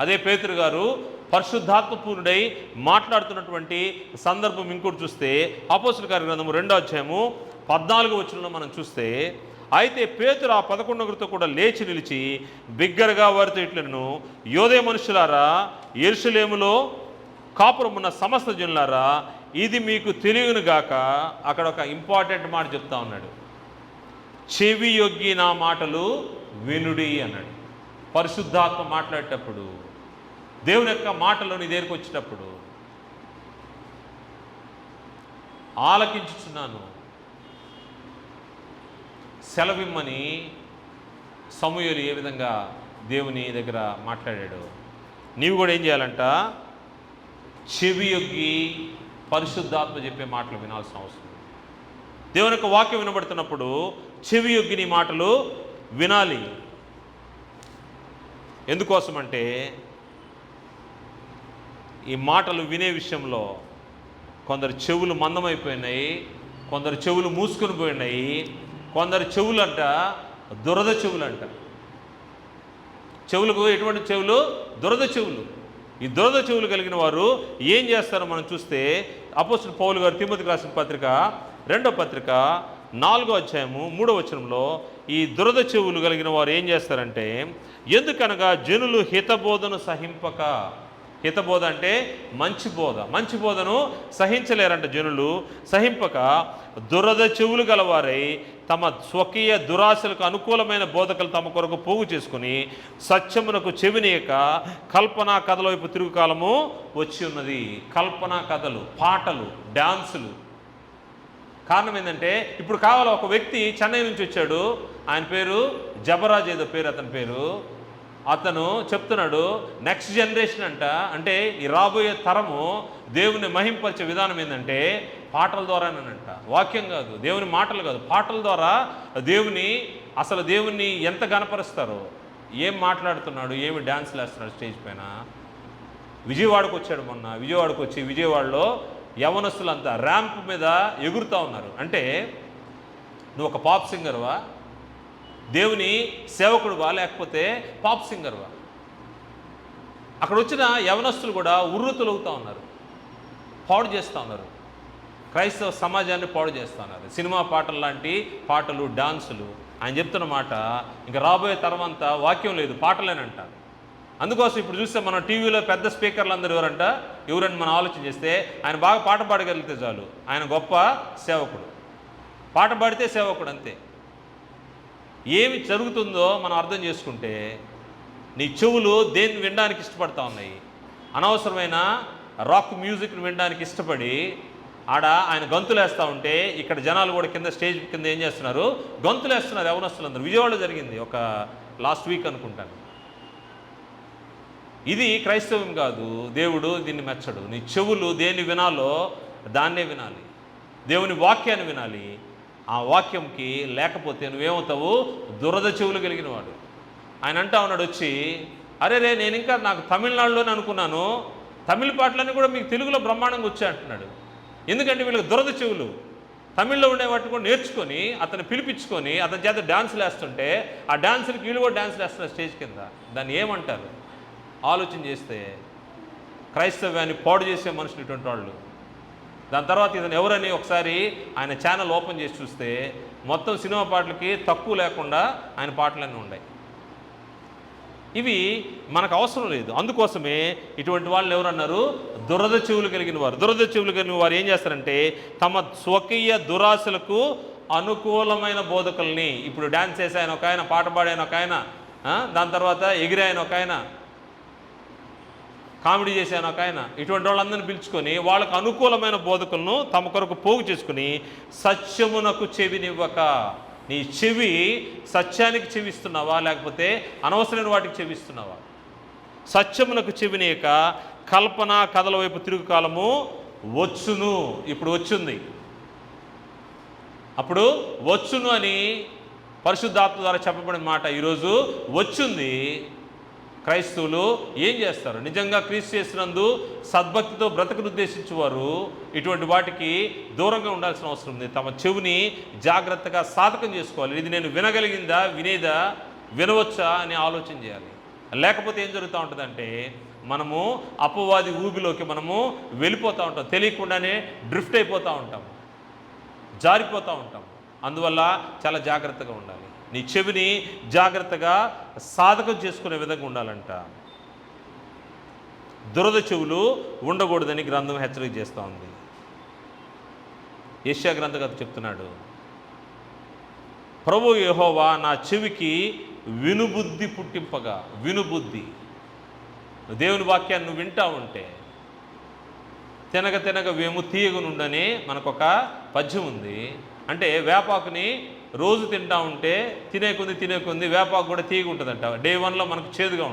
అదే పేతురు గారు పరిశుద్ధాత్మపూర్ణుడై మాట్లాడుతున్నటువంటి సందర్భం ఇంకోటి చూస్తే అపోసుల గారి గ్రంథము రెండో అధ్యాయము పద్నాలుగు వచ్చిన మనం చూస్తే అయితే పేతురు ఆ పదకొండుగురితో కూడా లేచి నిలిచి బిగ్గరగా వారితో ఇట్లను యోధే మనుషులారా ఎరుసలేములో కాపురం ఉన్న సమస్త జనులారా ఇది మీకు తెలియను గాక అక్కడ ఒక ఇంపార్టెంట్ మాట చెప్తా ఉన్నాడు. చెవి యొగ్గి నా మాటలు వినుడి అన్నాడు. పరిశుద్ధాత్మ మాట్లాడేటప్పుడు దేవుని యొక్క మాటలు నీ దగ్గరికి వచ్చేటప్పుడు ఆలకించుచున్నాను. సెలవిమ్మని సమూహలు ఏ విధంగా దేవుని దగ్గర మాట్లాడాడు? నీవు కూడా ఏం చేయాలంట? చెవి యొగ్గి పరిశుద్ధాత్మ చెప్పే మాటలు వినాల్సిన అవసరం దేవుని యొక్క వాక్యం వినబడుతున్నప్పుడు చెవి యొగ్గి నీ మాటలు వినాలి. ఎందుకోసమంటే ఈ మాటలు వినే విషయంలో కొందరు చెవులు మందమైపోయినాయి కొందరు చెవులు మూసుకొని పోయినాయి కొందరు చెవులంట దురద చెవులంట. చెవులకు ఎటువంటి చెవులు? దురద చెవులు. ఈ దురద చెవులు కలిగిన వారు ఏం చేస్తారో మనం చూస్తే అపోస్తుల పౌలు గారు తిమ్మతికి రాసిన పత్రిక రెండో పత్రిక నాలుగో అధ్యాయము మూడో వచనంలో ఈ దురద చెవులు కలిగిన వారు ఏం చేస్తారంటే ఎందుకనగా జనులు హితబోధను సహింపక హితబోధ అంటే మంచి బోధ. మంచి బోధను సహించలేరంట జనులు. సహింపక దురద చెవులు గలవారై తమ స్వకీయ దురాశలకు అనుకూలమైన బోధకులు తమ కొరకు పోగు చేసుకుని సత్యమునకు చెవినీయక కల్పనా కథల వైపు తిరుగు కాలము వచ్చి ఉన్నది. కల్పనా కథలు పాటలు డాన్సులు. కారణం ఏంటంటే ఇప్పుడు కావాల ఒక వ్యక్తి చెన్నై నుంచి వచ్చాడు. ఆయన పేరు జబరాజ్ ఏదో పేరు అతని పేరు. అతను చెప్తున్నాడు నెక్స్ట్ జనరేషన్ అంట అంటే ఈ రాబోయే తరము దేవుని మహింపరిచే విధానం ఏంటంటే పాటల ద్వారానేనంట. వాక్యం కాదు దేవుని మాటలు కాదు. పాటల ద్వారా దేవుని అసలు దేవుణ్ణి ఎంత గనపరుస్తారు ఏం మాట్లాడుతున్నాడు ఏమి డ్యాన్స్లు వేస్తున్నాడు స్టేజ్ పైన. విజయవాడకు వచ్చాడు మొన్న విజయవాడకు వచ్చి విజయవాడలో యవనస్తులంతా ర్యాంప్ మీద ఎగురుతూ ఉన్నారు. అంటే నువ్వు ఒక పాప్ సింగర్వా దేవుని సేవకుడువా లేకపోతే పాప్ సింగర్వా అక్కడ వచ్చిన యవనస్తులు కూడా ఉర్రుతులవుతూ ఉన్నారు. పాడు చేస్తూ ఉన్నారు. క్రైస్తవ సమాజాన్ని పాడు చేస్తూ ఉన్నారు. సినిమా పాటలు లాంటి పాటలు డాన్సులు ఆయన చెప్తున్న మాట ఇంకా రాబోయే తరం అంతా వాక్యం లేదు పాటలేనంట. అందుకోసం ఇప్పుడు చూస్తే మనం టీవీలో పెద్ద స్పీకర్లు అందరూ ఎవరంట? ఎవరని మనం ఆలోచన చేస్తే ఆయన బాగా పాట పాడగలిగితే చాలు. ఆయన గొప్ప సేవకుడు. పాట పాడితే సేవకుడు అంతే. ఏమి జరుగుతుందో మనం అర్థం చేసుకుంటే నీ చెవులు దేన్ని వినడానికి ఇష్టపడతా ఉన్నాయి? అనవసరమైన రాక్ మ్యూజిక్ని వినడానికి ఇష్టపడి ఆడ ఆయన గంతులేస్తూ ఉంటే ఇక్కడ జనాలు కూడా కింద స్టేజ్ కింద ఏం చేస్తున్నారు? గంతులు వేస్తున్నారు యవనస్తులందరూ. విజయవాడలో జరిగింది ఒక లాస్ట్ వీక్ అనుకుంటాను. ఇది క్రైస్తవం కాదు. దేవుడు దీన్ని మెచ్చడు. నీ చెవులు దేన్ని వినాలో దాన్నే వినాలి. దేవుని వాక్యాన్ని వినాలి. ఆ వాక్యంకి లేకపోతే నువ్వేమవుతావు? దురద చెవులు కలిగిన వాడు ఆయన అంటా ఉన్నాడు వచ్చి అరే రే నేను ఇంకా నాకు తమిళనాడులోనే అనుకున్నాను. తమిళ పాటలన్నీ కూడా మీకు తెలుగులో బ్రహ్మాండంగా వచ్చాయంటున్నాడు ఎందుకంటే వీళ్ళకి దురద చెవులు. తమిళ్ళో ఉండే వాటిని కూడా నేర్చుకొని అతను పిలిపించుకొని అతని చేత డాన్సులు వేస్తుంటే ఆ డాన్సులకి వీళ్ళు కూడా డాన్సులు వేస్తున్నారు స్టేజ్ కింద. దాన్ని ఏమంటారు? ఆలోచన చేస్తే క్రైస్తవ్యాన్ని పాడు చేసే మనుషులు ఇటువంటి వాళ్ళు. దాని తర్వాత ఇతను ఎవరని ఒకసారి ఆయన ఛానల్ ఓపెన్ చేసి చూస్తే మొత్తం సినిమా పాటలకి తక్కువ లేకుండా ఆయన పాటలన్నీ ఉన్నాయి. ఇవి మనకు అవసరం లేదు. అందుకోసమే ఇటువంటి వాళ్ళు ఎవరన్నారు దురద చెవులు కలిగిన వారు. దురద చెవులు కలిగిన వారు ఏం చేస్తారంటే తమ స్వకీయ దురాశలకు అనుకూలమైన బోధకుల్ని ఇప్పుడు డ్యాన్స్ చేసే ఆయన ఒక ఆయన పాట పాడే ఆయన ఒక ఆయన దాని తర్వాత ఎగిరే ఆయన ఒక ఆయన కామెడీ చేశాను ఒక ఆయన. ఇటువంటి వాళ్ళందరినీ పిలుచుకొని వాళ్ళకు అనుకూలమైన బోధకులను తమ కొరకు పోగు చేసుకుని సత్యమునకు చెవినివ్వక. నీ చెవి సత్యానికి చెవిస్తున్నావా? లేకపోతే అనవసరమైన వాటికి చెవిస్తున్నావా? సత్యమునకు చెవినేక కల్పన కథల వైపు తిరుగు కాలము వచ్చును. ఇప్పుడు వచ్చింది. అప్పుడు వచ్చును అని పరిశుద్ధాత్మ ద్వారా చెప్పబడిన మాట ఈరోజు వచ్చింది. క్రైస్తవులు ఏం చేస్తారు? నిజంగా క్రీస్తు చేసినందు సద్భక్తితో బ్రతకను ఉద్దేశించేవారు ఇటువంటి వాటికి దూరంగా ఉండాల్సిన అవసరం ఉంది. తమ చెవిని జాగ్రత్తగా సాధకం చేసుకోవాలి. ఇది నేను వినగలిగిందా వినేదా వినవచ్చా అని ఆలోచన చేయాలి. లేకపోతే ఏం జరుగుతూ ఉంటుందంటే మనము అపవాది ఊబిలోకి మనము వెళ్ళిపోతూ ఉంటాం. తెలియకుండానే డ్రిఫ్ట్ అయిపోతూ ఉంటాం. జారిపోతూ ఉంటాం. అందువల్ల చాలా జాగ్రత్తగా ఉండాలి. నీ చెవిని జాగ్రత్తగా సాధకం చేసుకునే విధంగా ఉండాలంట. దురద చెవులు ఉండకూడదని గ్రంథం హెచ్చరిక చేస్తూ ఉంది. యశ్యా గ్రంథకర్త చెప్తున్నాడు ప్రభు యహోవా నా చెవికి వినుబుద్ధి పుట్టింపగా వినుబుద్ధి. దేవుని వాక్యాన్ని నువ్వు వింటా ఉంటే తినగ తినగ వేము తీయగనుండని మనకొక పద్యం ఉంది. అంటే వేపాకుని రోజు తింటా ఉంటే తినే కొంది తినే కొంది వేపాకు కూడా తీయగా ఉంటుందంట డే వన్లో మనకు చేదుగా ఉంటుంది